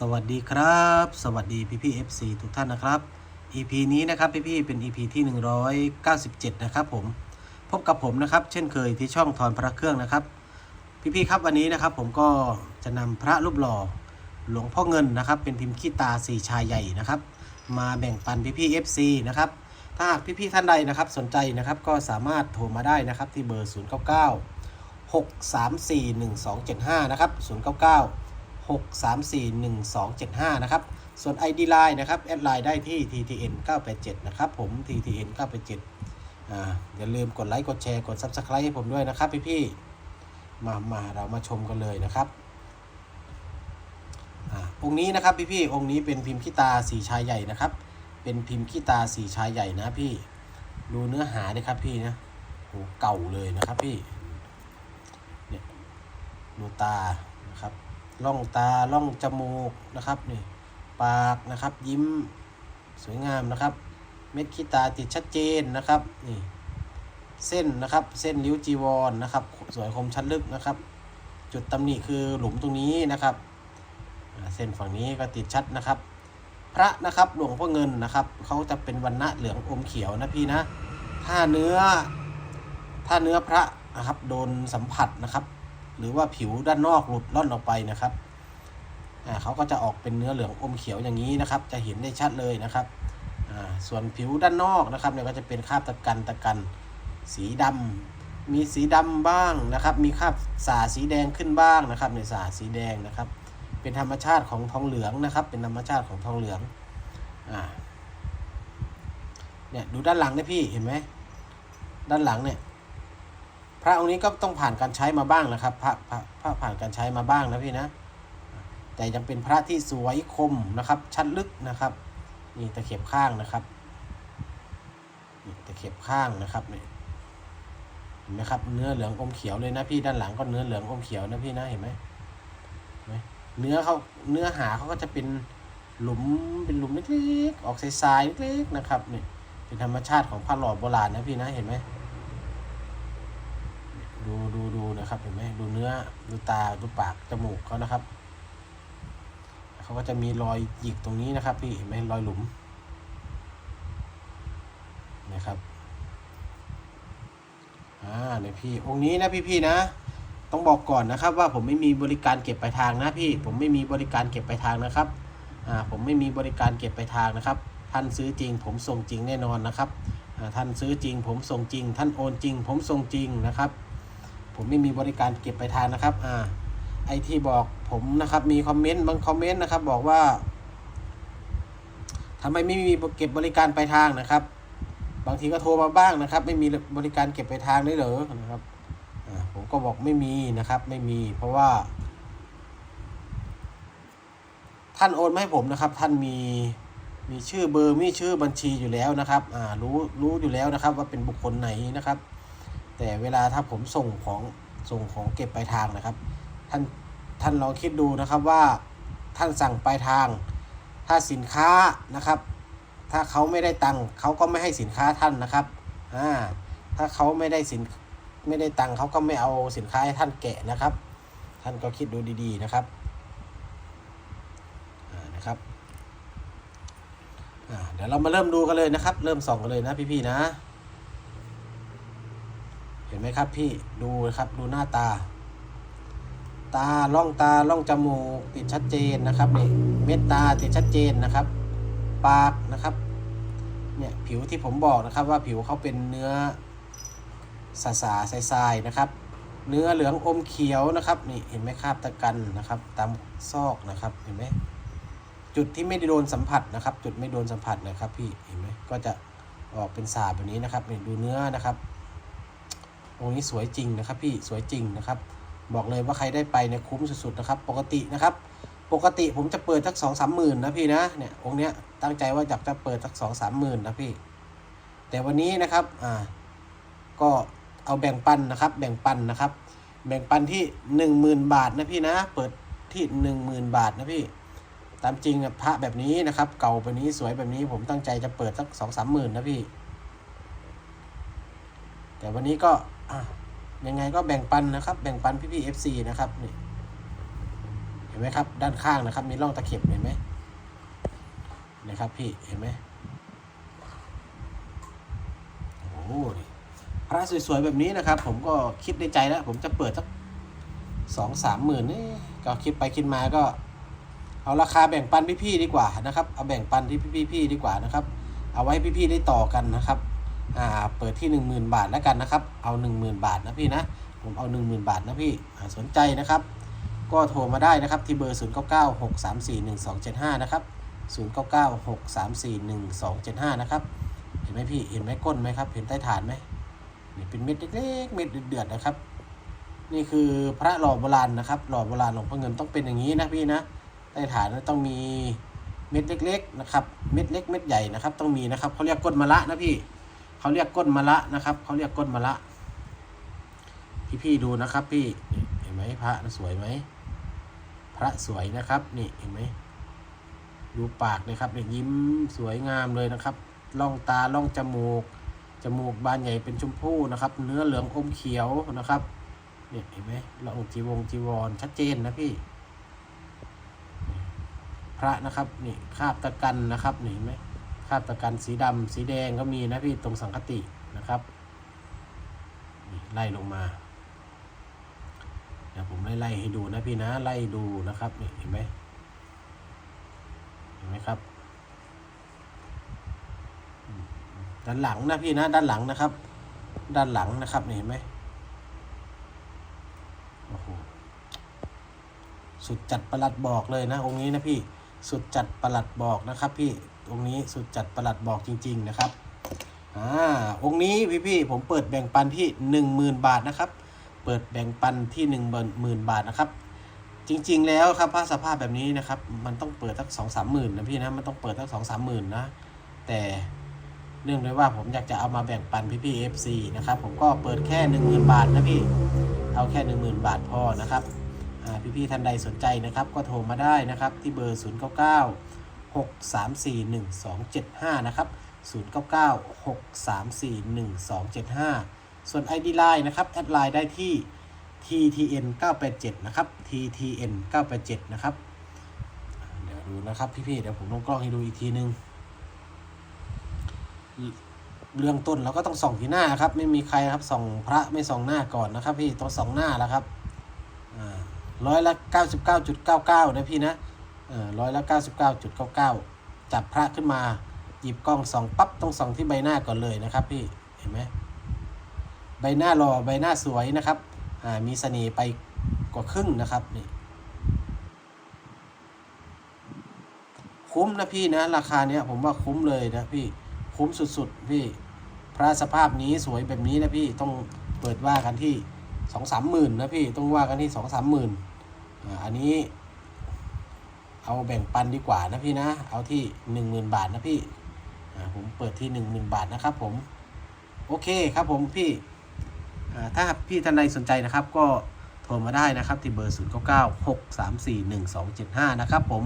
สวัสดีครับ สวัสดีพี่พี่ FC ทุกท่านนะครับ EP นี้นะครับพี่พี่เป็น EP ที่ 197 นะครับผมพบกับผมนะครับ เช่นเคยที่ช่องทอนพระเครื่องนะครับ พี่พี่ครับวันนี้นะครับผมก็จะนำพระรูปหล่อหลวงพ่อเงินนะครับ เป็นพิมพ์ขี้ตาสีชายใหญ่นะครับ มาแบ่งปันพี่พี่ FC นะครับถ้าหากพี่พี่ท่านใดนะครับสนใจนะครับก็สามารถโทรมาได้นะครับที่เบอร์ 099 6341275 นะครับ 099 6341275 นะครับ ส่วน ID Line นะครับ แอดไลน์ได้ที่ TTN 987 นะครับ ผม TTN 987อ่าอย่าลืมกดไลค์กดแชร์กด Subscribe ให้ผมด้วยนะครับพี่ๆมามาเรามาชมกันเลยนะครับอ่าองค์นี้นะครับพี่ๆองค์นี้เป็นพิมพ์ขี้ตาสีชายใหญ่นะครับ เป็นพิมพ์ขี้ตาสีชายใหญ่นะพี่ดูเนื้อหาเลยครับพี่นะโหเก่าเลยนะครับพี่เนี่ยดูตานะครับ ล่องตาล่องจมูกนะครับนี่ปากนะครับยิ้มสวยงามนะครับ เม็ดขี้ตาติดชัดเจนนะครับนี่เส้นนะครับเส้นริ้วจีวรนะครับ สวยคมชัดลึกนะครับ จุดตำหนิคือหลุมตรงนี้นะครับ เส้นฝั่งนี้ก็ติดชัดนะครับ พระนะครับหลวงพ่อเงินนะครับเขาจะเป็นวันณะเหลืองอมเขียวนะพี่นะ ถ้าเนื้อถ้าเนื้อพระนะครับโดนสัมผัสนะครับ หรือว่าผิวด้านนอกหลุดล่อนออกไปนะครับเขาก็จะออกเป็นเนื้อเหลืองอมเขียวอย่างนี้นะครับ จะเห็นได้ชัดเลยนะครับส่วนผิวด้านนอกนะครับเนี่ยก็จะเป็นคราบตะกันตะกันสีดำมีสีดำบ้างนะครับ มีคราบสาสีแดงขึ้นบ้างนะครับในสาสีแดงนะครับ เป็นธรรมชาติของทองเหลืองนะครับ เป็นธรรมชาติของทองเหลืองอ่าเนี่ยดูด้านหลังนะพี่เห็นไหมด้านหลังเนี่ย ระองค์นี้ก็ต้องผ่านการใช้มาบ้างนะครับ พระพระพระผ่านการใช้มาบ้างนะพี่นะ แต่ยังเป็นพระที่สวยคมนะครับ ชัดลึกนะครับ นี่ตะเข็บข้างนะครับนี่ตะเข็บข้างนะครับนี่เห็นไหมครับ เนื้อเหลืองอมเขียวเลยนะพี่ด้านหลังก็เนื้อเหลืองอมเขียวนะพี่นะเห็นไหมเนื้อเขาเนื้อหาเขาก็จะเป็นหลุมเป็นหลุมเล็กๆ ออกทรายๆเล็กๆนะครับนี่เป็นธรรมชาติของพระหล่อโบราณนะพี่นะเห็นไหม ดูดูดูนะครับเห็นไหมดูเนื้อดูตาดูปากจมูกเขานะครับเขาก็จะมีรอยหยิกตรงนี้นะครับ พี่เห็นไหมรอยหลุมนะครับอ่าเนี่ยพี่องค์นี้นะพี่พี่นะ ต้องบอกก่อนนะครับ ว่าผมไม่มีบริการเก็บปลายทางนะพี่ ผมไม่มีบริการเก็บปลายทางนะครับอ่าผมไม่มีบริการเก็บปลายทางนะครับ ท่านซื้อจริง ผมส่งจริงแน่นอนนะครับท่านซื้อจริง ผมส่งจริง ท่านโอนจริง ผมส่งจริงนะครับ ผมไม่มีบริการเก็บไปทางนะครับ อ่า ไอที่บอกผมนะครับ มีคอมเมนต์บางคอมเมนต์นะครับ บอกว่าทำไมไม่มีเก็บบริการไปทางนะครับ บางทีก็โทรมาบ้างนะครับ ไม่มีบริการเก็บไปทางได้เหรอนะครับอ่าผมก็บอกไม่มีนะครับ ไม่มี เพราะว่า ท่านโอนมาให้ผมนะครับ ท่านมีมีชื่อเบอร์มีชื่อบัญชีอยู่แล้วนะครับ อ่า รู้รู้อยู่แล้วนะครับ ว่าเป็นบุคคลไหนนะครับ แต่เวลาถ้าผมส่งของส่งของเก็บปลายทางนะครับ ท่านท่านลองคิดดูนะครับว่าท่านสั่งปลายทาง ถ้าสินค้านะครับ ถ้าเขาไม่ได้ตังค์เขาก็ไม่ให้สินค้าท่านนะครับอ่าถ้าเขาไม่ได้สินไม่ได้ตังค์เขาก็ไม่เอาสินค้าให้ท่านแกะนะครับ ท่านก็คิดดูดีๆนะครับอ่านะครับอ่าเดี๋ยวเรามาเริ่มดูกันเลยนะครับ เริ่มส่องกันเลยนะพี่ๆนะ เห็นไหมครับพี่ดูนะครับดูหน้าตา ตาล่องตาล่องจมูกติดชัดเจนนะครับนี่เม็ดตาติดชัดเจนนะครับ ปากนะครับเนี่ยผิวที่ผมบอกนะครับว่าผิวเขาเป็นเนื้อสาสาๆทรายๆนะครับ เนื้อเหลืองอมเขียวนะครับนี่เห็นไหมคราบตะกันนะครับ ตามซอกนะครับเห็นไหมจุดที่ไม่ได้โดนสัมผัสนะครับ จุดไม่โดนสัมผัสนะครับพี่เห็นไหมก็จะออกเป็นสาบแบบนี้นะครับนี่ดูเนื้อนะครับ องค์นี้สวยจริงนะครับพี่สวยจริงนะครับ บอกเลยว่าใครได้ไปเนี่ยคุ้มสุดๆนะครับ ปกตินะครับ ปกติผมจะเปิดสักสองสามหมื่นนะพี่นะเนี่ยองค์เนี้ยตั้งใจว่าอยากจะเปิดสักสองสามหมื่นนะพี่ แต่วันนี้นะครับอ่าก็เอาแบ่งปันนะครับ แบ่งปันนะครับ แบ่งปันที่หนึ่งหมื่นบาทนะพี่นะ เปิดที่หนึ่งหมื่นบาทนะพี่ตามจริงพระแบบนี้นะครับ เก่าแบบนี้สวยแบบนี้ผมตั้งใจจะเปิดสักสองสามหมื่นนะพี่ แต่วันนี้ก็ยังไงก็แบ่งปันนะครับ แบ่งปันพี่พี่เอฟซีนะครับนี่เห็นไหมครับ ด้านข้างนะครับ มีร่องตะเข็บเห็นไหมนะครับพี่เห็นไหมโอ้โหพระสวยๆแบบนี้นะครับ ผมก็คิดในใจแล้ว ผมจะเปิดสักสองสามหมื่นนี่ก็คิดไปคิดมาก็ เอาราคาแบ่งปันพี่ๆดีกว่านะครับ เอาแบ่งปันที่พี่ๆดีกว่านะครับ เอาไว้พี่ๆได้ต่อกันนะครับ อ่าเปิดที่ 10,000 บาทแล้วกันนะครับ เอา 10,000 บาทนะพี่นะ ผมเอา 10,000 บาทนะพี่สนใจนะครับ ก็โทรมาได้นะครับที่เบอร์ 0996341275 นะครับ 0996341275 นะครับ เห็นไหมพี่ เห็นไหมก้นไหมครับ เห็นใต้ฐานไหมนี่เป็นเม็ดเล็กๆ เม็ดเดือดๆนะครับ นี่คือพระหล่อโบราณนะครับ หล่อโบราณหลวงพ่อเงินต้องเป็นอย่างนี้นะพี่นะ ใต้ฐานต้องมีเม็ดเล็กๆนะครับ เม็ดเล็กเม็ดใหญ่นะครับ ต้องมีนะครับเขาเรียกก้นมะละนะพี่ เขาเรียกก้นมะละนะครับเขาเรียกก้นมะละพี่พี่ๆดูนะครับ พี่เห็นไหมพระสวยไหมพระสวยนะครับ นี่เห็นไหมดูปากเลยครับเนี่ยยิ้มสวยงามเลยนะครับล่องตาล่องจมูกจมูกบานใหญ่เป็นชมพู่นะครับ เนื้อเหลืองอมเขียวนะครับเนี่ยเห็นไหมล่องจีวงจีวรชัดเจนนะพี่ พระนะครับนี่คาบตะกันนะครับเห็นไหม คาบตะกันสีดำสีแดงก็มีนะพี่ตรงสังคตินะครับไล่ลงมาเดี๋ยวผมไล่ไล่ให้ดูนะพี่นะไล่ดูนะครับนี่เห็นไหมเห็นไหมครับด้านหลังนะพี่นะด้านหลังนะครับ ด้านหลังนะครับนี่เห็นไหมโอ้โหสุดจัดประหลัดบอกเลยนะองค์นี้นะพี่ สุดจัดประหลัดบอกนะครับ พี่องค์นี้สุดจัดประหลัดบอกจริง ๆ นะครับอ่าองค์นี้พี่พี่ผมเปิดแบ่งปันที่หนึ่งหมื่นบาทนะครับ เปิดแบ่งปันที่หนึ่งหมื่นบาทนะครับ จริง ๆ แล้วครับผ้าสภาพแบบนี้นะครับ มันต้องเปิดสักสองสามหมื่นนะพี่นะมันต้องเปิดสักสองสามหมื่นนะแต่เนื่องด้วยว่าผมอยากจะเอามาแบ่งปันพี่พี่เอฟซีนะครับผมก็เปิดแค่หนึ่งหมื่นบาทนะพี่เอาแค่หนึ่งหมื่นบาทพอนะครับ พี่ๆท่านใดสนใจนะครับก็โทรมาได้นะครับที่เบอร์ 0 9 9 6 3 4 1 2 7 5 นะครับ 0 9 9 6 3 4 1 2 7 5 ส่วน ID Line นะครับแอดไลน์ได้ที่ TTN 987 นะครับ TTN 987 นะครับ เดี๋ยวดูนะครับพี่ๆเดี๋ยวผมลงกล้องให้ดูอีกทีนึง เรื่องต้นเราก็ต้องส่องที่หน้าครับ ไม่มีใครครับส่องพระไม่ส่องหน้าก่อนนะครับ พี่ต้องส่องหน้าแล้วครับ ร้อยละเก้าสิบเก้าจุดเก้าเก้านะพี่นะร้อยละเก้าสิบเก้าจุดเก้าเก้าจับพระขึ้นมาหยิบกล้องส่องปั๊บต้องส่องที่ใบหน้าก่อนเลยนะครับพี่เห็นไหมใบหน้าหล่อใบหน้าสวยนะครับอ่ามีเสน่ห์ไปกว่าครึ่งนะครับนี่คุ้มนะพี่นะราคาเนี้ยผมว่าคุ้มเลยนะพี่คุ้มสุดๆพี่พระสภาพนี้สวยแบบนี้นะพี่ต้องเปิดว่ากันที่ สองสามหมื่นนะพี่ต้องว่ากันที่สองสามหมื่นอันนี้ เอาแบ่งปันดีกว่านะพี่นะ เอาที่หนึ่งหมื่นบาทนะพี่ผมเปิดที่หนึ่งหมื่นบาทนะครับผมโอเคครับผมพี่ถ้าพี่ท่านใดสนใจนะครับ ก็โทรมาได้นะครับที่เบอร์ 0 9 9 6 3 4 1 2 7 5 นะครับผม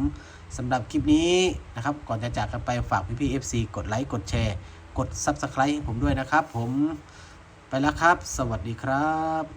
สำหรับคลิปนี้นะครับ ก่อนจะจากกันไปฝากพี่พี่ FC กดไลค์ กดแชร์ กด Subscribe ให้ผมด้วยนะครับผมไปแล้วครับ สวัสดีครับ